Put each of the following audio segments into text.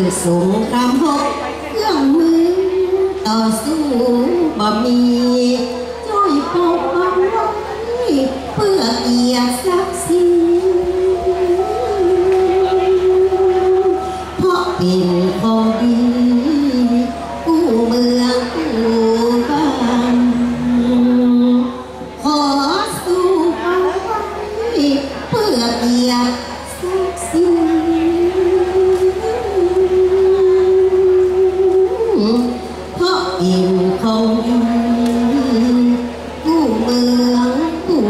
งครามหกเครื่องมือต่อสู้บ่มีจ้อยปกป้องไว้เพื่อเกียรติศักดิ์ศรีเพราะเป็น อินของผู้เมืองกู้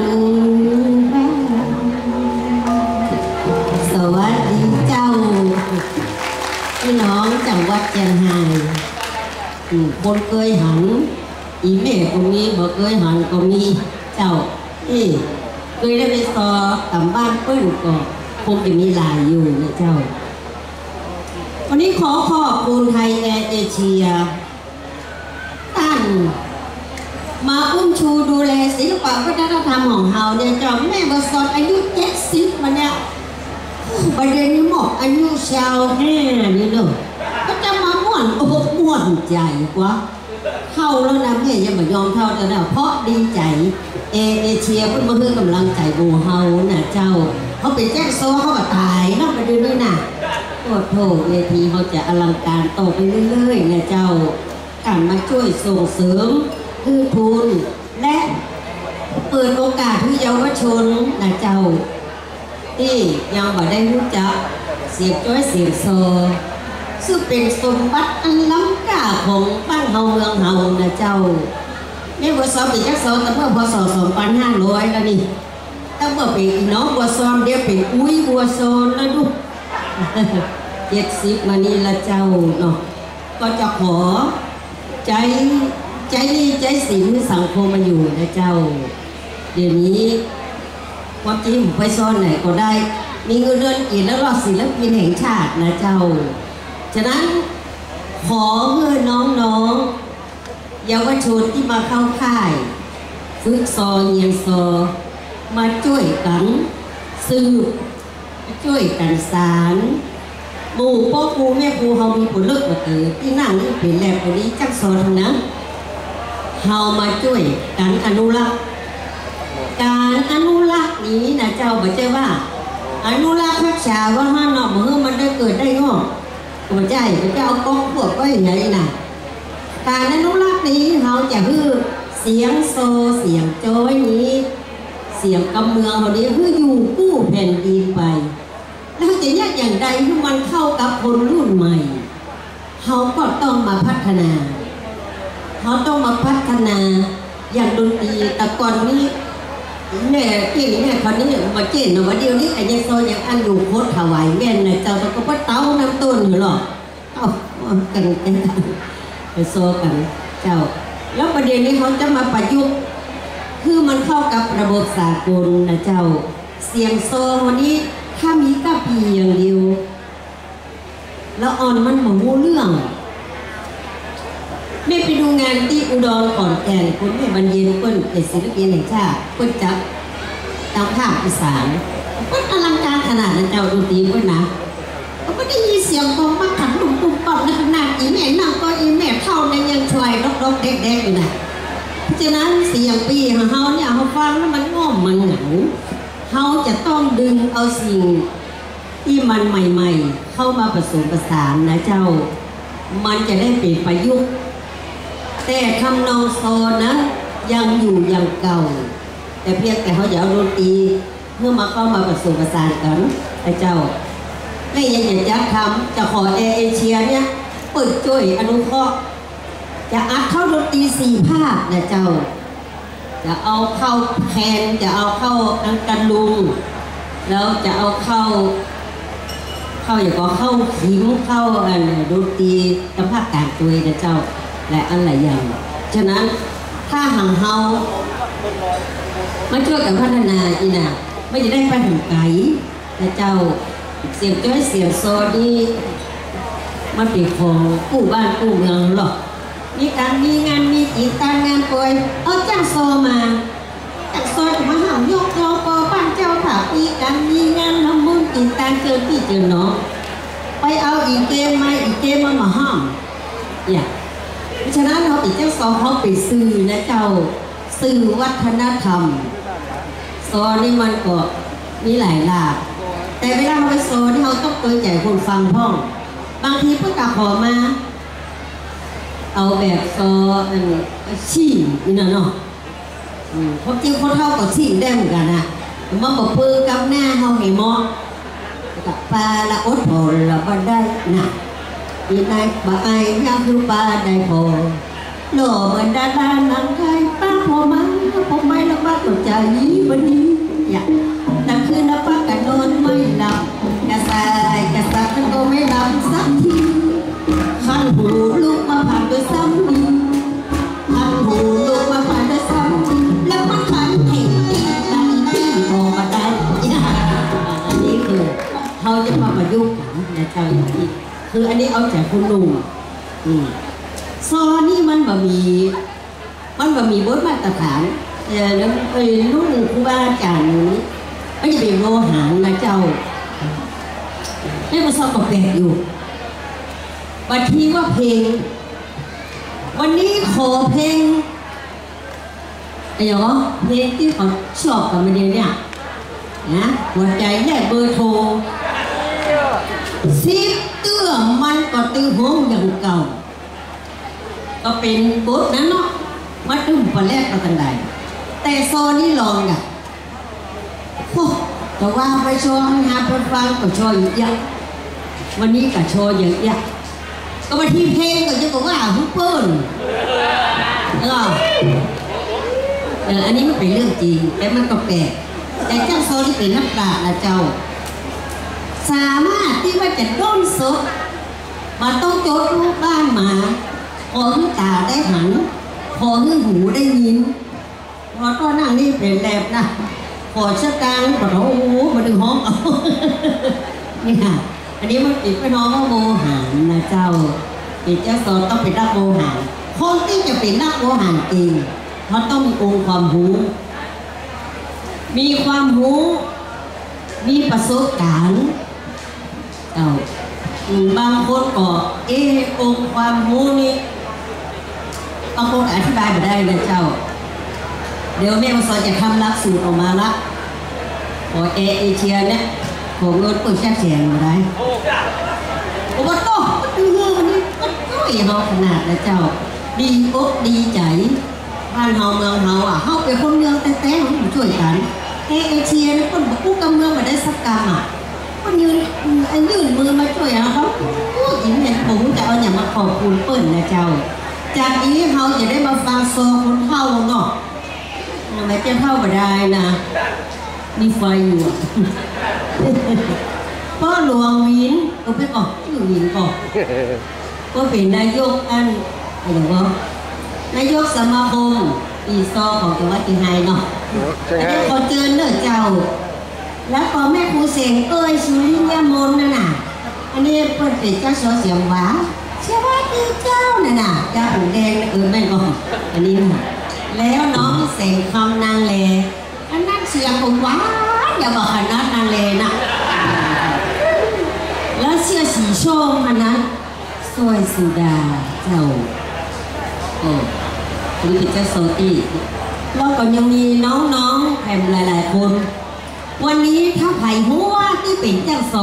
สวัสดีเจ้า พี่น้องจังหวัดเชียงรายอืมคนเคยหัน อีแม่คนนี้บ่เคยหันก็มีเจ้าเอ้เคยได้ไปซอตำบ้านเปิ้นก็คงจะมีหลายอยู่นะเจ้า วันนี้ขอขอบคุณไทยแอร์เอเชีย มาอุ้มชูดูแลศิลปะวัฒนธรรมของเฮาเนี่ยเจ้าแม่บสอนอายุเจ็ดสิบมันเนี่ยประเด็นนี้หมอกอายุชาวแห่นี่เนอะก็จะมาม่วนอกม่วนใจกว่าเข้าแล้วนะแม่ยังไม่ยอมเข้าแต่นะเพราะดีใจเอเอเชียเพิ่งมาเพื่อกำลังใจบูเฮาน่ะเจ้าเขาเป็นแจ้งโซ่เขาก็ตายเนอกประเด็นนี้น่ะโอ้โถเวทีเขาจะอลังการโตไปเรื่อยๆนะเจ้า การมาช่วยส่งเสริมพืชทุนและเปิดโอกาสให้เยาวชนนะเจ้า ที่ยังบ่ได้รู้จักเสียงจ้อยเสียงโซซึ่งเป็นสมบัติอันล้ำค่าของบ้านเฮาเมืองเฮานะเจ้าในบัวซ้อมป็นจักรโซแต่เมื่อพศ2500แล้วนี่ถ้าเมื่อเป็นอีน้องบัวซ้อมเดี๋ยวเป็นอุ้ยบัวโซนแล้วดูเจ็ดสิบมานี่ละเจ้าเนาะก็จะขอ ใจใจนี่ใจศีลสังคมมันอยู่นะเจ้า เดี๋ยวนี้ความจริงผมไปซ่อนไหนก็ได้ มีเงินเดือนกินแล้วรอดศิลปินแห่งชาตินะเจ้า ฉะนั้นขอเพื่อน้องๆเยาวชนที่มาเข้าค่าย ฝึกซอเยียนซอ มาช่วยกันสืบช่วยกันสาร หมู่พ่อครูแม่ครูเฮามีผลเลิกมาเกิดที่นั่งนี่เป็นแลบคนนี้จักสอนทั้งนั้นเฮามาช่วยกันอนุรักษ์การอนุรักษ์นี้นะเจ้าบอกเจ้าว่า อนุรักษ์รักษาว่าห้าหนอมือมันได้เกิดได้งอกก็บ่ใช่พระเจ้ากองพวกไว้อย่างไรน่ะการอนุรักษ์นี้เขาจะฮือเสียงโซเสียงโจ้ยนี้ เสียงกำเมืองเขานี้ฮืออยู่กู้แผ่นดินไป แล้วจะยากอย่างใดที่มันเข้ากับคนรุ่นใหม่เขาก็ต้องมาพัฒนาเขาต้องมาพัฒนาอย่างดนตรีแต่ก่อนนี้แม่เก่งแม่คนนี้มาเจนนะว่าเดียวนี้ไอ้ยังโซยังอันอยู่โคตรถวายแม่นนะเจ้าตะก็ว่าเต้าน้ำต้นอยู่หรอกเอ้ากันกันไปโซกันเจ้า แล้วประเด็นนี้เขาจะมาประยุกต์คือมันเข้ากับระบบสากลนะเจ้า เสียงโซวันนี้ ถ้ามีกับปีอย่างเดียว แล้วออนมันหมูเรื่องแม่ไปดูงานที่อุดรก่อนแก่นคุณแม่บรรเย็นเปิ้นเป็นศิลปินแห่งชาติเปิ้นจับตามภาคอีสานเปิ้นอลังการขนาดนั้นเจ้าดนตรีเปิ้นนะก็ไม่ได้ยินเสียงกองมาขันหนุ่มปุ่มปอมในขนาดอีแม่นั่งก็อีแม่เท่านั้นยังช่วยรกๆแดกๆอยู่นะเพราะฉะนั้นเสียงปีของเฮาเนี่ยเฮาฟังแล้วมันง่อมมันเหงา เฮาจะต้องดึงเอาสิ่งที่มันใหม่ ๆ เข้ามาผสมผสานนะเจ้า มันจะได้เป็นประยุกต์ แต่ทำนองโซนนะ ยังอยู่อย่างเก่า แต่เพียงแต่เขาอยากเอาดนตรีเมื่อมาเข้ามาผสมผสานกันไอ้เจ้าไม่ยังอยากจะทำจะขอแอร์เอเชียเนี่ยเปิดช่วยอนุเคราะห์จะอัดเข้าดนตรีสี่ภาคนะเจ้า จะเอาเข้าแคนจะเอาเข้าอังกันลุงแล้วจะเอาเข้า เข้าอย่างก็เข้าขิมเข้าอันดนตรีกับภาคกลางตัวนะเจ้าและอันหลายอย่าง ฉะนั้นถ้าห่างเฮามาช่วยกันพัฒนาอีน่ะไม่จะได้ไปถึงไกลนะเจ้าเสียงจ้อยเสียงโซนี่มันเป็นของผู้บ้านผู้เมืองหรอก มีการมีงานมีกิจการงานปล่อยเอาจ้างโซมาจางโซจะมาห้ามยกโยปอบ้านเจ้าถาปีการมีงานทำบุญกิจการเจอพี่เจอน้องไปเอาอีกเกมมาอีกเกมมามาห้ามเนี่ยเพราะฉะนั้นเราอีกเจ้าสองเขาไปสื่อนะเจ้าสื่อวัฒนธรรมโซนี่มันก็มีหลายหลากแต่เวลาเราไปโซนที่เราต้องเตือนใจคนฟังห้อง บางทีเพื่อกขอมา เอาแบบซออันชิ่นี่นะเนาะอืมความจริงคนเท่ากับชิ่ได้เหมือนกันนะมันบอกปืนกับหน้าเฮาเห็นมอกับปลาละอดพอละบ่ได้นะอีนายบ่ไอ้ยาคือปลาได้พอหล่อเหมือนดารานังไทยป้าพอมาพอไม่ละบ้าตัวใจนี้วันนี้อยากนั่งคืนนับป้ากันนอนไม่หลับกระสายกระสักก็ไม่หลับสักทีขันหูายุกต์กันนะเจ้าอย่างนี้คืออันนี้เอาจากคุณลุงอืมซอนี่มันบะมี มันบะมีบทมาตรฐานเออแล้วเอ้ยรุ่นครูบาอาจารย์นี้มันจะเป็นโลหะนะเจ้าให้มันสอบกับแปลกอยู่วันที่ว่าเพลง วันนี้ขอเพลงอะไรเหรอเพลงที่เขาชอบกันมาเดียวเนี่ยนะหัวใจแลกเบอร์โทร สิบเตื้อมันก็ตื้อหงอย่างเก่า ก็เป็นบทนั้นเนาะมาดุ่มปลาแรกเรากันได้แต่โซนี่ลองอะโอ้แต่ว่าไปโชว์งานไปฟังก็โชว์อยู่เยอะวันนี้ก็โชว์เยอะแยะก็มาที่เพลงก็จะบอกว่าฮุปเปิลเออเอออันนี้มันเป็นเรื่องจริงแต่มันก็แปลกแต่เจ้าโซนี่เป็นนักปราชญ์นะเจ้า สามารถที่ว่าจะด้นสดมาต้องโจทย์รูปบ้านหมาพอให้ตาได้หันพอให้หูได้ยินพอตอนนั่งนี่เป็นแลบนะพอชะกางปะโอ้โหมาดึงห้องเอานี่ค่ะอันนี้มันติดไปน้องโมหันนะเจ้าติดเจ้าสอนต้องเป็นนักโมหันคนที่จะเป็นนักโมหันจริงเขาต้องมีองค์ความรู้มีความรู้ มีประสบการณ์ เจ้าบางคนก็เออองความรู้นี่บางคนอธิบายไม่ได้นะเจ้า เดี๋ยวแม่มาสอนจะทำลักสูตรออกมาละขอเอเอเชียเนี่ยผมเงินเปิดแช่เสียงมาได้โอ้โหโตมันดูเฮือมันนี่นก็อีเฮาขนาดนะเจ้า ดีอกดีใจบ้านเฮาเมืองเฮาอะเฮาเป็นคนเมืองแต่แต่ๆมันช่วยกันเอเอเชียเนี่ยคนบอกกู้กำเมืองมาได้สักกรรมอะ มันยืนอันยื่นมือมาช่วยอะเขาโอ้ยิ้มเห็นผมจะเอาอย่างมาขอบคุณเปิ้นนะเจ้า จากนี้เฮาจะได้มาฟังโซคนเท่าเนาะทำไมจะเข้ามาได้นะมีไฟอยู่อะพ่อหลวงวินเอาไปก่อนชื่อวินก่อนก็เป็นนายกอันอะไรวะนายกสมาคมปีซอของจังหวัดเชียงรายเนาะใช่อันไงนี้ขอเชิญเด้อเจ้า แล้วก็แม่ครูเสียงเอ้ยสุริยมนนั่นน่ะ อันนี้เปิดเป็นเจ้าสอเสียงหวานสวัสดีเจ้าน่ะน่ะเจ้าหูแดงเออแม่นก่อนอันนี้น่ะแล้วน้องเสียงคำนางเลอันนั้นเสียงผมหวานอย่าบอกขนาดนางเลน่ะแล้วเสื้อสีส้มอันนั้นสวยสุดาเจ้าโอ้คุณเป็นเจ้าโซตี้แล้วก็ยังมีน้องๆแผ่นหลายๆคน วันนี้ถ้าไผ่หัวที่เป็นเจ้าโซ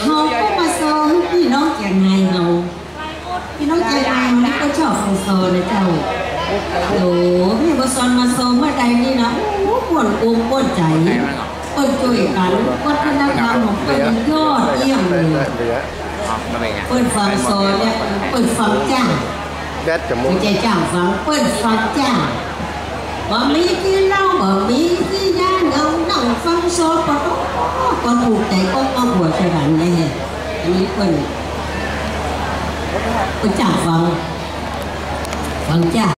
เขาก็มาโซให้พี่น้องแจงไงเราพี่น้องแจงไงเรานี่ก็ชอบฟังโซนะเจ้าโอ้พี่บอซอนมาโซเมื่อใดนี่นะปวดอกปวดใจปวดจุยกันปวัฒนธรรมของเปิดยอดเยี่ยมเลยเปิดฟังโซเนี่ยเปิดฟังจ้าแบตจะมุ่งใช่จ้างฟังเปิดฟังจ้าบ่มีที่เล่าบ่มีที่ย่า นเอานั่งฟังโซปะโตก็ถูกใจก็เอาหั